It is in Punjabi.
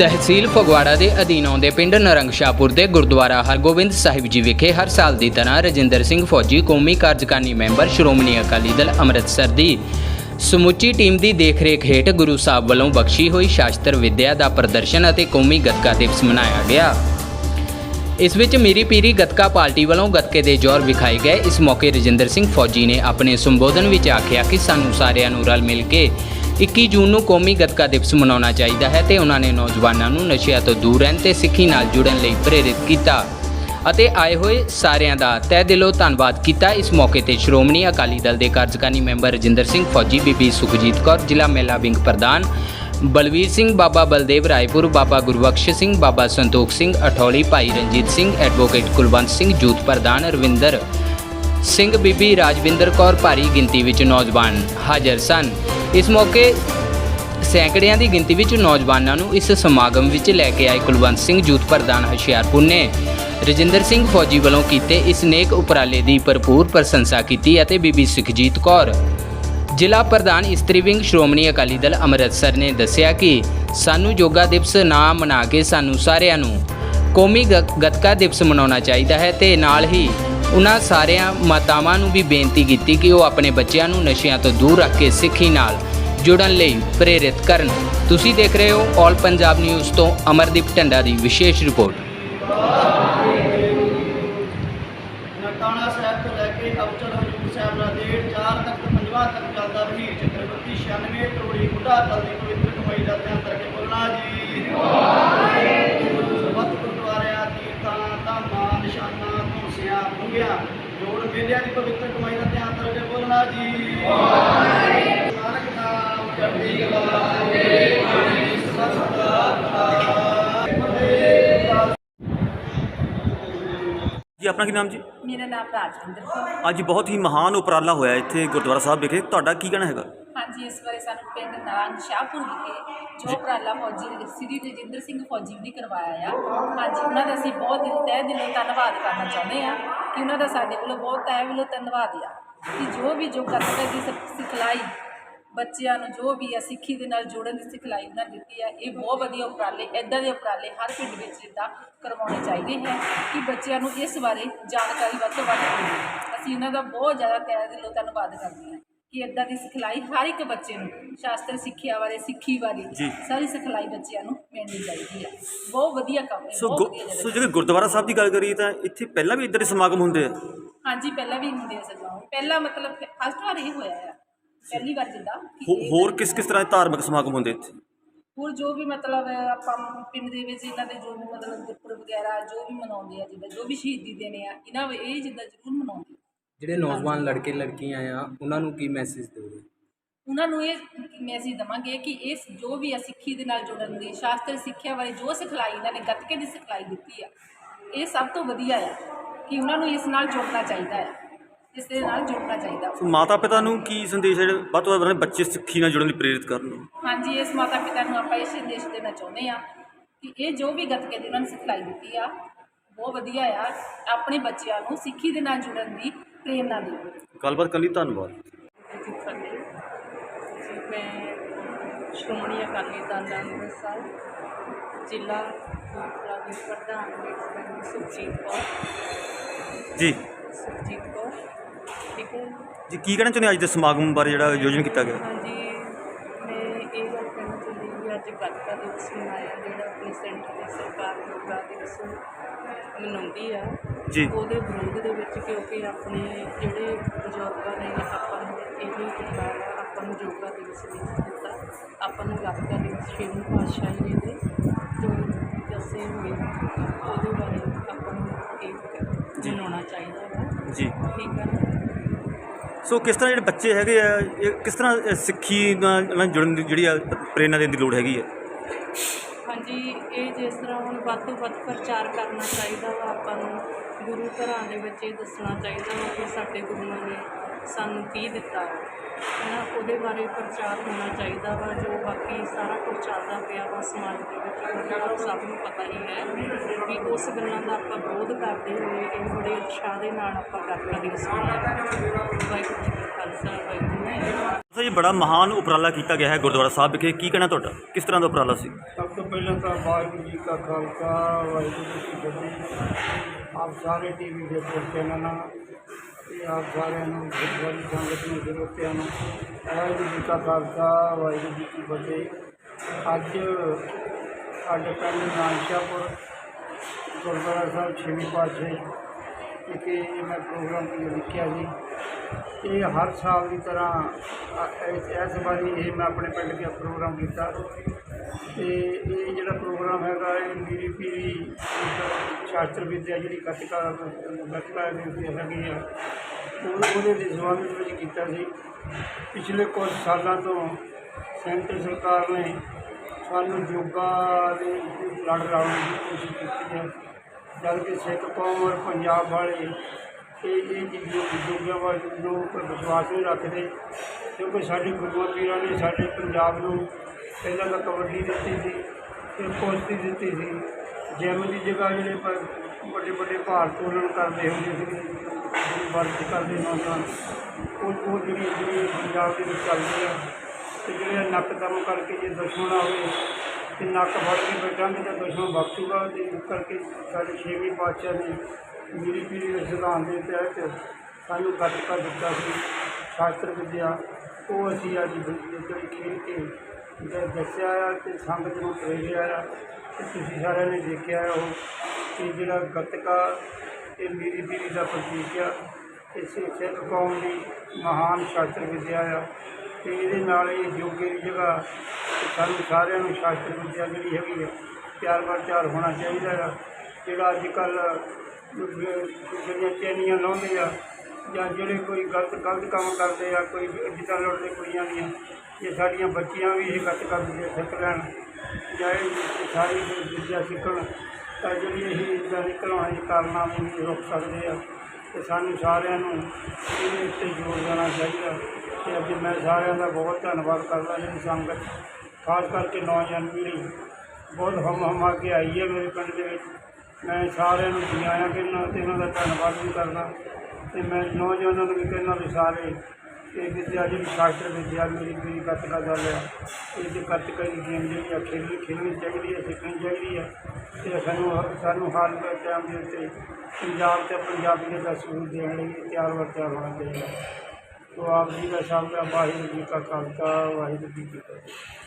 ਤਹਿਸੀਲ ਫਗਵਾੜਾ ਦੇ ਅਧੀਨ ਆਉਂਦੇ ਪਿੰਡ ਨਰੰਗਸ਼ਾਪੁਰ ਦੇ ਗੁਰਦੁਆਰਾ ਹਰਗੋਬਿੰਦ ਸਾਹਿਬ ਜੀ ਵਿਖੇ ਹਰ ਸਾਲ ਦੀ ਤਰ੍ਹਾਂ ਰਜਿੰਦਰ ਸਿੰਘ ਫੌਜੀ ਕੌਮੀ ਕਾਰਜਕਾਰਨੀ ਮੈਂਬਰ ਸ਼੍ਰੋਮਣੀ ਅਕਾਲੀ ਦਲ ਅੰਮ੍ਰਿਤਸਰ ਦੀ ਸਮੁੱਚੀ ਟੀਮ ਦੀ ਦੇਖਰੇਖ ਹੇਠ ਗੁਰੂ ਸਾਹਿਬ ਵੱਲੋਂ ਬਖਸ਼ੀ ਹੋਈ ਸ਼ਾਸਤਰ ਵਿੱਦਿਆ ਦਾ ਪ੍ਰਦਰਸ਼ਨ ਅਤੇ ਕੌਮੀ ਗੱਤਕਾ ਦਿਵਸ ਮਨਾਇਆ ਗਿਆ। ਇਸ ਵਿੱਚ ਮੀਰੀ ਪੀਰੀ ਗੱਤਕਾ ਪਾਰਟੀ ਵੱਲੋਂ ਗੱਤਕੇ ਦੇ ਜ਼ੋਰ ਵਿਖਾਏ ਗਏ। ਇਸ ਮੌਕੇ ਰਜਿੰਦਰ ਸਿੰਘ ਫੌਜੀ ਨੇ ਆਪਣੇ ਸੰਬੋਧਨ ਵਿੱਚ ਆਖਿਆ ਕਿ ਸਾਨੂੰ ਸਾਰਿਆਂ ਨੂੰ ਰਲ ਮਿਲ ਕੇ 21 ਜੂਨ ਨੂੰ ਕੌਮੀ ਗੱਤਕਾ ਦਿਵਸ ਮਨਾਉਣਾ ਚਾਹੀਦਾ ਹੈ ਤੇ ਉਹਨਾਂ ਨੇ ਨੌਜਵਾਨਾਂ ਨੂੰ ਨਸ਼ਿਆਂ ਤੋਂ ਦੂਰ ਰਹਿਣ ਤੇ ਸਿੱਖੀ ਨਾਲ ਜੁੜਨ ਲਈ ਪ੍ਰੇਰਿਤ ਕੀਤਾ। ਅਤੇ ਆਏ ਹੋਏ ਸਾਰਿਆਂ ਦਾ ਤਹਿ ਦਿਲੋਂ ਧੰਨਵਾਦ ਕੀਤਾ। ਇਸ ਮੌਕੇ ਤੇ ਸ਼੍ਰੋਮਣੀ ਅਕਾਲੀ ਦਲ ਦੇ ਕਾਰਜਕਾਰੀ ਮੈਂਬਰ ਰਜਿੰਦਰ ਸਿੰਘ ਫੌਜੀ, ਬੀਬੀ ਸੁਖਜੀਤ ਕੌਰ, ਜ਼ਿਲ੍ਹਾ ਮੇਲਾ ਵਿੰਗ ਪ੍ਰਧਾਨ ਬਲਵੀਰ ਸਿੰਘ, ਬਾਬਾ ਬਲਦੇਵ ਰਾਏਪੁਰ, ਬਾਬਾ ਗੁਰਬਖਸ਼ ਸਿੰਘ, ਬਾਬਾ ਸੰਤੋਖ ਸਿੰਘ, ਅਠੌਲੀ ਭਾਈ ਰਣਜੀਤ ਸਿੰਘ, ਐਡਵੋਕੇਟ ਕੁਲਵੰਤ ਸਿੰਘ, ਜੂਥ ਪ੍ਰਧਾਨ ਰਵਿੰਦਰ ਸਿੰਘ ਬੀਬੀ ਰਾਜਵਿੰਦਰ ਕੌਰ ਭਾਰੀ ਗਿਣਤੀ ਵਿੱਚ ਨੌਜਵਾਨ ਹਾਜ਼ਰ ਸਨ। ਇਸ ਮੌਕੇ ਸੈਂਕੜਿਆਂ ਦੀ ਗਿਣਤੀ ਵਿੱਚ ਨੌਜਵਾਨਾਂ ਨੂੰ ਇਸ ਸਮਾਗਮ ਵਿੱਚ ਲੈ ਕੇ ਆਏ ਕੁਲਵੰਤ ਸਿੰਘ ਜੂਥ ਪ੍ਰਧਾਨ ਹੁਸ਼ਿਆਰਪੁਰ ਨੇ। ਰਜਿੰਦਰ ਸਿੰਘ ਫੌਜੀ ਵੱਲੋਂ ਕੀਤੇ ਇਸ ਨੇਕ ਉਪਰਾਲੇ ਦੀ ਭਰਪੂਰ ਪ੍ਰਸ਼ੰਸਾ ਕੀਤੀ ਅਤੇ ਬੀਬੀ ਸੁਖਜੀਤ ਕੌਰ, ਜ਼ਿਲ੍ਹਾ ਪ੍ਰਧਾਨ ਇਸਤਰੀ ਵਿੰਗ ਸ਼੍ਰੋਮਣੀ ਅਕਾਲੀ ਦਲ ਅੰਮ੍ਰਿਤਸਰ ਨੇ ਦੱਸਿਆ ਕਿ ਸਾਨੂੰ ਯੋਗਾ ਦਿਵਸ ਨਾ ਮਨਾ ਕੇ ਸਾਨੂੰ ਸਾਰਿਆਂ ਨੂੰ ਕੌਮੀ ਗ- ਗੱਤਕਾ ਦਿਵਸ ਮਨਾਉਣਾ ਚਾਹੀਦਾ ਹੈ ਤੇ ਨਾਲ ਹੀ ਉਹਨਾਂ ਸਾਰਿਆਂ ਮਾਤਾਵਾਂ ਨੂੰ ਵੀ ਬੇਨਤੀ ਕੀਤੀ ਕਿ ਉਹ ਆਪਣੇ ਬੱਚਿਆਂ ਨੂੰ ਨਸ਼ਿਆਂ ਤੋਂ ਦੂਰ ਰੱਖ ਕੇ ਸਿੱਖੀ ਨਾਲ ਜੁੜਨ ਲਈ ਪ੍ਰੇਰਿਤ ਕਰਨ। ਤੁਸੀਂ ਦੇਖ ਰਹੇ ਹੋ ਆਲ ਪੰਜਾਬ ਨਿਊਜ਼ ਤੋਂ ਅਮਰਦੀਪ ਢੰਡਾ ਦੀ ਵਿਸ਼ੇਸ਼ ਰਿਪੋਰਟ। ਨਨਕਾਣਾ ਸਾਹਿਬ ਤੋਂ ਲੈ ਕੇ ਅਵਚਲ ਹਜੂਰ ਸਾਹਿਬ ਨਾਂਦੇੜ ਚਾਰ ਤੱਕ ਪੰਜਵਾਂ ਤੱਕ ਚੱਲਦਾ ਰਹੀ ਚੱਕਰਵਰਤੀ 96 ਕਰੋੜੀ ਬੁੱਢਾ ਦਲ ਦੀ ਪਵਿੱਤਰ ਕਮਾਈ ਦਾ ਧਿਆਨ ਕਰਕੇ ਬੋਲਣਾ ਜੀ। ਦੀ ਪਵਿੱਤਰ ਕਮਾਈ ਦਾ ਧਿਆਨ ਕਰਕੇ ਬੋਲਣਾ ਜੀ। ਨਾਨਕ ਨਾਮ ਚੜ੍ਹਦੀ ਕਲਾ ਦੇ ਬਾਣੀ ਸਰਬੱਤ ਦਾ ਭਲਾ ਜੀ ਆਪਣਾ ਕੀ ਨਾਮ ਜੀ? ਮੇਰਾ ਨਾਮ ਰਾਜਵਿੰਦਰ ਕੌਰ ਅੱਜ ਬਹੁਤ ਹੀ ਮਹਾਨ ਉਪਰਾਲਾ ਹੋਇਆ ਇੱਥੇ ਗੁਰਦੁਆਰਾ ਸਾਹਿਬ ਵਿਖੇ। ਤੁਹਾਡਾ ਕੀ ਕਹਿਣਾ ਹੈਗਾ? ਹਾਂਜੀ ਇਸ ਬਾਰੇ ਸਾਨੂੰ ਪਿੰਡ ਨਾਰੰਗ ਸ਼ਾਹਪੁਰ ਵਿਖੇ ਜੋ ਉਪਰਾਲਾ ਫੌਜੀ ਸ੍ਰੀ ਰਜਿੰਦਰ ਸਿੰਘ ਫੌਜੀ ਨੇ ਕਰਵਾਇਆ ਆ। ਹਾਂਜੀ ਉਹਨਾਂ ਦਾ ਅਸੀਂ ਬਹੁਤ ਦਿਲ ਤਹਿ ਦਿਲੋਂ ਧੰਨਵਾਦ ਕਰਨਾ ਚਾਹੁੰਦੇ ਆ ਕਿ ਉਹਨਾਂ ਦਾ ਸਾਡੇ ਵੱਲੋਂ ਬਹੁਤ ਤਹਿ ਵੱਲੋਂ ਧੰਨਵਾਦ ਆ ਕਿ ਜੋ ਵੀ ਜੋ ਗੱਤਕੇ ਦੀ ਸਿਖਲਾਈ ਬੱਚਿਆਂ ਨੂੰ ਜੋ ਵੀ ਆ ਸਿੱਖੀ ਦੇ ਨਾਲ ਜੋੜਨ ਦੀ ਸਿਖਲਾਈ ਉਹਨਾਂ ਨੇ ਦਿੱਤੀ ਆ। ਇਹ ਬਹੁਤ ਵਧੀਆ ਉਪਰਾਲੇ ਇਦਾਂ ਦੇ ਉਪਰਾਲੇ ਹਰ ਪਿੰਡ ਵਿੱਚ ਜਿੱਦਾਂ ਕਰਵਾਉਣੇ ਚਾਹੀਦੇ ਹੈ ਕਿ ਬੱਚਿਆਂ ਨੂੰ ਇਸ ਬਾਰੇ ਜਾਣਕਾਰੀ ਵੱਧ ਤੋਂ ਵੱਧ ਮਿਲੇ। ਅਸੀਂ ਇਹਨਾਂ ਦਾ ਬਹੁਤ ਜ਼ਿਆਦਾ ਤਹਿ ਦਿਲੋਂ ਧੰਨਵਾਦ ਕਰਦੇ ਹਾਂ। ਕਿ ਇਦਾਂ ਦੀ ਸਿਖਲਾਈ ਹਰ ਇੱਕ ਬੱਚੇ ਨੂੰ ਸ਼ਾਸਤਰ ਸਿੱਖਿਆ ਬਾਰੇ ਸਿੱਖੀ ਬਾਰੇ ਜੀ। ਸਾਰੀ ਸਿਖਲਾਈ ਬੱਚਿਆਂ ਨੂੰ ਮਿਲਣੀ ਚਾਹੀਦੀ ਹੈ ਬਹੁਤ ਵਧੀਆ ਕੰਮ ਹੈ ਸੋ ਬਹੁਤ ਗੁ- ਵਧੀਆ ਸੋ ਜਗ੍ਹਾ ਗੁਰਦੁਆਰਾ ਸਾਹਿਬ ਦੀ ਗੱਲ ਕਰੀਏ ਤਾਂ ਇੱਥੇ ਪਹਿਲਾਂ ਵੀ ਇੱਧਰ ਦੇ ਸਮਾਗਮ ਹੁੰਦੇ ਆ? ਹਾਂਜੀ ਪਹਿਲਾਂ ਵੀ ਹੁੰਦੇ ਆ ਸਜਾਉਂ ਪਹਿਲਾਂ ਮਤਲਬ ਫਸਟ ਵਾਰ ਇਹ ਹੋਇਆ ਆ। ਪਹਿਲੀ ਵਾਰ ਜਿੱਦਾਂ ਕਿ ਹੋ- ਇਹ ਹੋਰ ਕਿਸ ਕਿਸ ਤਰ੍ਹਾਂ ਦੇ ਧਾਰਮਿਕ ਸਮਾਗਮ ਹੁੰਦੇ ਇੱਥੇ? ਹੋਰ ਜੋ ਵੀ ਮਤਲਬ ਆਪਾਂ ਪਿੰਡ ਦੇ ਵਿੱਚ ਇਹਨਾਂ ਦੇ ਜੋ ਵੀ ਮਤਲਬ ਗੁਰਪੁਰਬ ਵਗੈਰਾ ਜੋ ਵੀ ਮਨਾਉਂਦੇ ਆ ਜਿੱਦਾਂ ਜੋ ਵੀ ਸ਼ਹੀਦੀ ਦੇਣੇ ਆ ਇਹਨਾਂ ਇਹ ਜਿੱਦਾਂ ਜ਼ਰੂਰ ਮਨਾਉਂਦੇ ਆ। ਜਿਹੜੇ ਨੌਜਵਾਨ ਲੜਕੇ ਲੜਕੀਆਂ ਆ ਉਹਨਾਂ ਨੂੰ ਕੀ ਮੈਸੇਜ ਦਿਓਗੇ? ਉਹਨਾਂ ਨੂੰ ਇਹ ਮੈਸੇਜ ਦਵਾਂਗੇ ਕਿ ਇਸ ਜੋ ਵੀ ਆ ਸਿੱਖੀ ਦੇ ਨਾਲ ਜੁੜਨ ਦੀ ਸ਼ਾਸਤਰ ਸਿੱਖਿਆ ਬਾਰੇ ਜੋ ਸਿਖਲਾਈ ਇਹਨਾਂ ਨੇ ਗੱਤਕੇ ਦੀ ਸਿਖਲਾਈ ਦਿੱਤੀ ਆ ਇਹ ਸਭ ਤੋਂ ਵਧੀਆ ਆ ਕਿ ਉਹਨਾਂ ਨੂੰ ਇਸ ਨਾਲ ਜੁੜਨਾ ਚਾਹੀਦਾ ਆ ਇਸ ਦੇ ਨਾਲ ਜੁੜਨਾ ਚਾਹੀਦਾ। ਸੋ ਮਾਤਾ ਪਿਤਾ ਨੂੰ ਕੀ ਸੰਦੇਸ਼ ਹੈ? ਜਿਹੜੇ ਵੱਧ ਤੋਂ ਵੱਧ ਬੱਚੇ ਸਿੱਖੀ ਨਾਲ ਜੁੜਨ ਲਈ ਪ੍ਰੇਰਿਤ ਕਰਨ ਹਾਂਜੀ ਇਸ ਮਾਤਾ ਪਿਤਾ ਨੂੰ ਆਪਾਂ ਇਹ ਸੰਦੇਸ਼ ਦੇਣਾ ਚਾਹੁੰਦੇ ਆ ਕਿ ਇਹ ਜੋ ਵੀ ਗੱਤਕੇ ਦੀ ਉਹਨਾਂ ਨੇ ਸਿਖਲਾਈ ਦਿੱਤੀ ਆ ਬਹੁਤ ਵਧੀਆ ਆ ਆਪਣੇ ਬੱਚਿਆਂ ਨੂੰ ਸਿੱਖੀ ਦੇ ਨਾਲ ਜੁੜਨ ਦੀ ਪ੍ਰੇਰਨਾ ਦਿਓ ਗੱਲਬਾਤ ਕਰਨ ਲਈ ਧੰਨਵਾਦ। ਜੀ ਫਤਿਹ ਜੀ ਮੈਂ ਸ਼੍ਰੋਮਣੀ ਅਕਾਲੀ ਦਲ ਅੰਮ੍ਰਿਤਸਰ ਜ਼ਿਲ੍ਹਾ ਦੂਸਰਾ ਦੀ ਪ੍ਰਧਾਨ ਵਿੱਚ ਸੁਖਜੀਤ ਕੌਰ। ਜੀ। ਸੁਖਜੀਤ ਕੌਰ ਠੀਕ ਹੈ? ਜੀ ਕੀ ਕਹਿਣਾ ਚਾਹੁੰਦੇ ਅੱਜ ਦੇ ਸਮਾਗਮ ਬਾਰੇ ਜਿਹੜਾ ਆਯੋਜਨ ਕੀਤਾ ਗਿਆ? ਹਾਂਜੀ ਮੈਂ ਇਹ ਗੱਲ ਕਹਿਣਾ ਚਾਹੁੰਦੀ ਵੀ ਅੱਜ ਗੱਤਕਾ ਦਿਵਸ ਮਨਾਇਆ ਜਿਹੜਾ ਆਪਣੀ ਸੈਂਟਰ ਦੀ ਸਰਕਾਰ ਯੋਗਾ ਦਿਵਸ ਮਨਾਉਂਦੀ ਆ। ਜੀ। ਉਹਦੇ ਵਿਰੋਧ ਦੇ ਕਿਉਂਕਿ ਆਪਣੇ ਜਿਹੜੇ ਬਜ਼ੁਰਗਾਂ ਨੇ ਆਪਾਂ ਨੂੰ ਇਹ ਵੀ ਵਾ, ਆਪਾਂ ਨੂੰ ਯੋਗਾ ਦਿਵਸ ਵੀ ਦਿੱਤਾ। ਆਪਾਂ ਨੂੰ ਗੱਤਕਾ ਦਿਵਸ ਛੇਵੀਂ ਪਾਤਸ਼ਾਹੀ ਜੀ ਦੇ ਜੋ ਦੱਸੇ ਹੋਏ ਉਹਦੇ ਬਾਰੇ ਆਪਾਂ ਨੂੰ ਇਹ ਜੀ। ਮਨਾਉਣਾ ਚਾਹੀਦਾ ਵਾ ਜੀ। ਠੀਕ ਹੈ ਸੋ ਕਿਸ ਤਰ੍ਹਾਂ ਜਿਹੜੇ ਬੱਚੇ ਹੈਗੇ ਆ ਇਹ ਕਿਸ ਤਰ੍ਹਾਂ ਸਿੱਖੀ ਨਾਲ ਜੁੜਨ ਦੀ ਜਿਹੜੀ ਆ ਪ੍ਰੇਰਨਾ ਦੇਣ ਦੀ ਲੋੜ ਹੈਗੀ ਹੈ ਹਾਂਜੀ ਇਹ ਜਿਸ ਤਰ੍ਹਾਂ ਹੁਣ ਵੱਧ ਤੋਂ ਵੱਧ ਪ੍ਰਚਾਰ ਕਰਨਾ ਚਾਹੀਦਾ ਵਾ ਆਪਾਂ ਨੂੰ। ਗੁਰੂ ਘਰਾਂ ਦੇ ਵਿੱਚ ਇਹ ਦੱਸਣਾ ਚਾਹੀਦਾ ਵਾ ਕਿ ਸਾਡੇ ਗੁਰੂਆਂ ਨੇ ਸਾਨੂੰ ਕੀ ਦਿੱਤਾ ਹੈ। ਨਾ ਉਹਦੇ ਬਾਰੇ ਪ੍ਰਚਾਰ ਹੋਣਾ ਚਾਹੀਦਾ ਵਾ ਜੋ ਬਾਕੀ ਸਾਰਾ ਕੁਝ ਚੱਲਦਾ ਪਿਆ ਵਾ ਸਮਾਜ ਦੇ ਵਿੱਚ ਉਹ ਸਭ ਨੂੰ ਪਤਾ ਹੀ ਹੈ ਵੀ ਉਸ ਗੱਲਾਂ ਦਾ ਆਪਾਂ ਵਿਰੋਧ ਕਰਦੇ ਹੋਏ ਇਹ ਬੜੇ ਉਤਸ਼ਾਹ ਦੇ ਨਾਲ ਆਪਾਂ ਮਨਾਉਂਦੇ ਹਾਂ ਵਾਹਿਗੁਰੂ ਜੀ ਕਾ ਖਾਲਸਾ ਵਾਹਿਗੁਰੂ ਕੀ ਸਰ ਜੀ ਬੜਾ ਮਹਾਨ ਉਪਰਾਲਾ ਕੀਤਾ ਗਿਆ ਹੈ ਗੁਰਦੁਆਰਾ ਸਾਹਿਬ ਵਿਖੇ। ਕੀ ਕਹਿਣਾ ਤੁਹਾਡਾ? ਕਿਸ ਤਰ੍ਹਾਂ ਦਾ ਉਪਰਾਲਾ ਸੀ? ਸਭ ਤੋਂ ਪਹਿਲਾਂ ਤਾਂ ਵਾਹਿਗੁਰੂ ਜੀ ਕਾ ਖਾਲਸਾ ਵਾਹਿਗੁਰੂ ਜੀ ਕੀ ਫਤਿਹ। ਆਪ ਸਾਰੇ ਟੀਵੀ ਦੇ ਚੈਨਲਾਂ ਤੇ ਆਪ ਸਾਰਿਆਂ ਨੂੰ ਗੁਰਦੁਆਰੇ ਸੰਗਤ ਨੂੰ, ਸਰੋਤਿਆਂ ਨੂੰ, ਵਾਹਿਗੁਰੂ ਜੀ ਕਾ ਖਾਲਸਾ, ਵਾਹਿਗੁਰੂ ਜੀ ਕੀ ਫਤਿਹ। ਅੱਜ ਸਾਡੇ ਪਿੰਡ ਨਾਨਸ਼ਾਪੁਰ ਗੁਰਦੁਆਰਾ ਸਾਹਿਬ ਛੇਵੀਂ ਪਾਤਸ਼ਾਹੀ ਕਿ ਇਹ ਮੈਂ ਪ੍ਰੋਗਰਾਮ ਲਿਖਿਆ ਜੀ ਇਹ ਹਰ ਸਾਲ ਦੀ ਤਰ੍ਹਾਂ ਇਸ ਵਾਰੀ ਇਹ ਮੈਂ ਆਪਣੇ ਪਿੰਡ ਦਾ ਪ੍ਰੋਗਰਾਮ ਕੀਤਾ। ਤੇ ਇਹ ਜਿਹੜਾ ਪ੍ਰੋਗਰਾਮ ਹੈਗਾ, ਇਹ ਮੇਰੀ ਪੀਰੀ ਇੱਕ ਸ਼ਾਸਤਰ ਵਿਦਿਆ ਜਿਹੜੀ ਗੱਤਕਾ ਗੱਤਕਾ ਦੇ ਹੈਗੀ ਆ। ਉਹ ਉਹਦੇ ਦੇ ਸੰਬੰਧ ਵਿੱਚ ਕੀਤਾ ਸੀ। ਪਿਛਲੇ ਕੁਝ ਸਾਲਾਂ ਤੋਂ ਸੈਂਟਰ ਸਰਕਾਰ ਨੇ ਸਾਨੂੰ ਯੋਗਾ ਦੇ ਲੜ ਲਾਉਣ ਦੀ ਕੋਸ਼ਿਸ਼ ਕੀਤੀ ਹੈ ਜਦ ਕਿ ਸਿੱਖ ਕੌਮ ਔਰ ਪੰਜਾਬ ਵਾਲੇ ਇਹ ਇਹ ਯੋਗਾ ਵੱਲ ਨੂੰ ਵਿਸ਼ਵਾਸ ਨਹੀਂ ਰੱਖਦੇ, ਕਿਉਂਕਿ ਸਾਡੇ ਗੁਰੂਆਂ ਪੀਰਾਂ ਨੇ ਸਾਡੇ ਪੰਜਾਬ ਨੂੰ ਪਹਿਲਾਂ ਤਾਂ ਕਬੱਡੀ ਦਿੱਤੀ ਸੀ, ਫਿਰ ਕੁਸ਼ਤੀ ਦਿੱਤੀ ਸੀ। ਜਿਮ ਦੀ ਜਗ੍ਹਾ ਜਿਹੜੇ ਵੱਡੇ ਵੱਡੇ ਭਾਰ ਤੋਲਣ ਕਰਦੇ ਹੁੰਦੇ ਸੀਗੇ ਵਰਤ ਕਰਦੇ ਨੌਜਵਾਨ ਉਹ ਉਹ ਜਿਹੜੀ ਜਿਹੜੀ ਪੰਜਾਬ ਦੇ ਵਿੱਚ ਚੱਲਦੀ ਆ, ਤੇ ਜਿਹੜੇ ਨੱਕ ਦਮ ਕਰਕੇ ਜੇ ਦੁਸ਼ਮਣ ਆਵੇ ਤੇ ਨੱਕ ਫੜ ਕੇ ਬੈਠਾਂਗੇ ਤਾਂ ਦੁਸ਼ਮਣ ਬਖਸ਼ੂਗਾ, ਤੇ ਇਸ ਕਰਕੇ ਸਾਡੇ ਛੇਵੇਂ ਪਾਤਸ਼ਾਹ ਨੇ ਮੇਰੀ ਪੀੜੀ ਦੇ ਸਿਧਾਂਤ ਦੇ ਤਹਿਤ ਸਾਨੂੰ ਗੱਤਕਾ ਦਿੱਤਾ ਸੀ, ਸ਼ਾਸਤਰ ਵਿਦਿਆ। ਉਹ ਅਸੀਂ ਅੱਜ ਜਿਹੜੀ ਖੇਡ ਕੇ ਦੱਸਿਆ ਆ ਤੇ ਸੰਗਤ ਨੂੰ ਪ੍ਰੇਰਿਆ ਆ। ਤੇ ਤੁਸੀਂ ਸਾਰਿਆਂ ਨੇ ਦੇਖਿਆ ਉਹ ਕਿ ਜਿਹੜਾ ਗੱਤਕਾ ਇਹ ਮੀਰੀ ਪੀਰੀ ਦਾ ਪ੍ਰਤੀਕ ਆ ਤੇ ਸਿੱਖ ਕੌਮ ਦੀ ਮਹਾਨ ਸ਼ਾਸਤਰ ਵਿਦਿਆ ਆ ਤੇ ਇਹਦੇ ਨਾਲ ਇਹ ਯੋਗੇ ਦੀ ਜਗ੍ਹਾ ਸਾਨੂੰ ਸਾਰਿਆਂ ਨੂੰ ਸ਼ਾਸਤਰ ਵਿਦਿਆ ਜਿਹੜੀ ਹੈਗੀ ਆ ਪਿਆਰ ਪ੍ਰਚਾਰ ਹੋਣਾ ਚਾਹੀਦਾ ਆ। ਜਿਹੜਾ ਅੱਜ ਕੱਲ੍ਹ ਜਿਹੜੀਆਂ ਚੈਨੀਆਂ ਲਾਉਂਦੇ ਆ ਜਾਂ ਜਿਹੜੇ ਕੋਈ ਗਲਤ ਗਲਤ ਕੰਮ ਕਰਦੇ ਆ, ਕੋਈ ਜਿੱਦਾਂ ਲੁੱਟਦੇ ਕੁੜੀਆਂ ਦੀਆਂ, ਇਹ ਸਾਡੀਆਂ ਬੱਚੀਆਂ ਵੀ ਇਹ ਗੱਤਕਾ ਵਿਦਿਆ ਸਿੱਖ ਲੈਣ। ਜਾਂ ਸਾਰੀ ਵਿਦਿਆ ਸਿੱਖਣ, ਤਾਂ ਜਿਹੜੀ ਇਹ ਇਦਾਂ ਦੇ ਘਰਾਣੇ ਦੇ ਕਾਰਨਾਮੇ ਵੀ ਰੁਕ ਸਕਦੇ ਆ, ਤੇ ਸਾਨੂੰ ਸਾਰਿਆਂ ਨੂੰ ਇਹਦੇ ਉੱਤੇ ਜ਼ੋਰ ਦੇਣਾ ਚਾਹੀਦਾ ਤੇ ਅੱਜ ਮੈਂ ਸਾਰਿਆਂ ਦਾ ਬਹੁਤ ਧੰਨਵਾਦ ਕਰਦਾ ਜਿਹੜੀ ਸੰਗਤ, ਖਾਸ ਕਰਕੇ ਨੌਜਵਾਨ ਪੀੜ੍ਹੀ। ਬਹੁਤ ਹਮ ਹਮਾ ਕੇ ਆਈ ਹੈ ਮੇਰੇ ਪਿੰਡ ਦੇ ਵਿੱਚ। ਮੈਂ ਸਾਰਿਆਂ ਨੂੰ ਜੀ ਆਇਆਂ ਕਹਿੰਦਾ ਤੇ ਉਹਨਾਂ ਦਾ ਧੰਨਵਾਦ ਵੀ ਕਰਦਾ ਤੇ ਮੈਂ ਨੌਜਵਾਨਾਂ ਨੂੰ ਵੀ ਕਹਿੰਦਾ ਵੀ ਸਾਰੇ ਇਹ ਵਿਦਿਆ ਜਿਹੜੀ ਸ਼ਾਸਤਰ ਵਿਦਿਆ ਮੇਰੀ ਮੇਰੀ ਗੱਤਕਾ ਗੱਲ ਹੈ ਇਹ ਜੇ ਗੱਤਕਾ ਦੀ ਗੇਮ ਜਿਹੜੀ ਆ, ਖੇਡਣੀ ਖੇਡਣੀ ਚਾਹੀਦੀ ਹੈ ਸਿੱਖਣੀ ਚਾਹੀਦੀ ਹੈ ਤੇ ਸਾਨੂੰ ਸਾਨੂੰ ਹਾਲ ਦੇ ਟਾਈਮ ਦੇ ਉੱਤੇ ਪੰਜਾਬ ਤੇ ਪੰਜਾਬੀਅਤ ਦਾ ਸਬੂਤ ਦੇਣ ਲਈ ਤਿਆਰ ਵਰਤਿਆ ਹੋਣਾ ਚਾਹੀਦਾ। ਸੋ ਆਪ ਜੀ ਦਾ ਸਭ ਦਾ ਵਾਹਿਗੁਰੂ ਜੀ ਕਾ ਖਾਲਸਾ, ਵਾਹਿਗੁਰੂ ਜੀ ਕੀ ਫਤਿਹ।